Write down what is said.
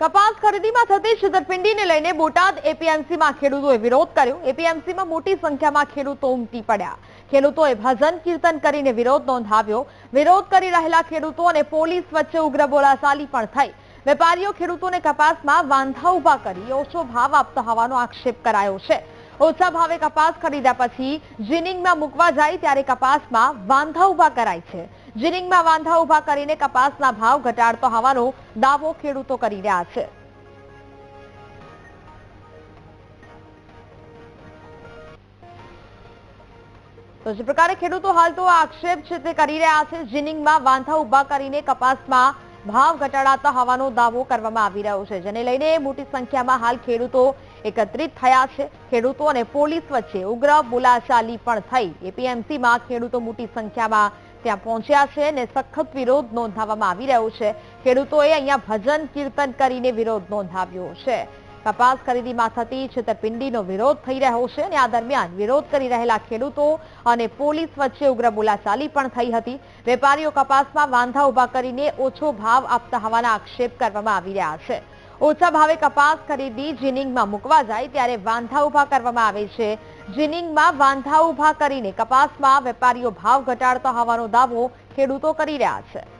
કપાસ ખરીદીમાં થતી છેતરપિંડીને લઈને બોટાદ એપીએમસીમાં ખેડૂતોએ વિરોધ કર્યો. એપીએમસીમાં મોટી સંખ્યામાં ખેડૂતો ઉમટી પડ્યા. ખેડૂતોએ ભજન કીર્તન કરીને વિરોધ નોંધાવ્યો. વિરોધ કરી રહેલા ખેડૂતો અને પોલીસ વચ્ચે ઉગ્ર બોલાચાલી પણ થઈ. વેપારીઓ ખેડૂતોને કપાસમાં વાંધા ઊભા કરી, ઓછો ભાવ આપતા હોવાનો આક્ષેપ કરાયો છે. ઓછા ભાવે કપાસ ખરીદ્યા પછી જીનિંગમાં મૂકવા જાય ત્યારે કપાસમાં વાંધા ઊભા કરાય છે. જીનિંગમાં વાંધા ઊભા કરીને કપાસના ભાવ ઘટાડતો હોવાનો દાવો ખેડૂતો કરી રહ્યા છે. તો જે પ્રકારે ખેડૂતો હાલ તો આક્ષેપ છે તે કરી રહ્યા છે. જીનિંગમાં વાંધા ઊભા કરીને કપાસમાં ભાવ ઘટાડાતા હોવાનો દાવો કરવામાં આવી રહ્યો છે, જેને લઈને મોટી સંખ્યામાં હાલ ખેડૂતો એકત્રિત થયા છે. ખેડૂતો અને પોલીસ વચ્ચે ઉગ્ર બોલાચાલી પણ થઈ. એપીએમસીમાં ખેડૂતો મોટી સંખ્યામાં ત્યાં પહોંચ્યા છે અને સખત વિરોધ નોંધાવવામાં આવી રહ્યો છે. ખેડૂતોએ અહીંયા ભજન કીર્તન કરીને વિરોધ નોંધાવ્યો છે. કપાસ ખરીદીમાં થતી છેતરપિંડીનો વિરોધ થઈ રહ્યો છે અને આ દરમિયાન વિરોધ કરી રહેલા ખેડૂતો અને પોલીસ વચ્ચે ઉગ્ર બોલાચાલી પણ થઈ હતી. વેપારીઓ કપાસમાં વાંધા ઊભા કરીને ઓછો ભાવ આપતા હોવાના આક્ષેપ કરવામાં આવી રહ્યા છે. ઓછા ભાવે કપાસ ખરીદી જીનિંગમાં મૂકવા જાય ત્યારે વાંધા ઊભા કરવામાં આવે છે. જીનિંગમાં વાંધા ઊભા કરીને કપાસમાં વેપારીઓ ભાવ ઘટાડતા હોવાનો દાવો ખેડૂતો કરી રહ્યા છે.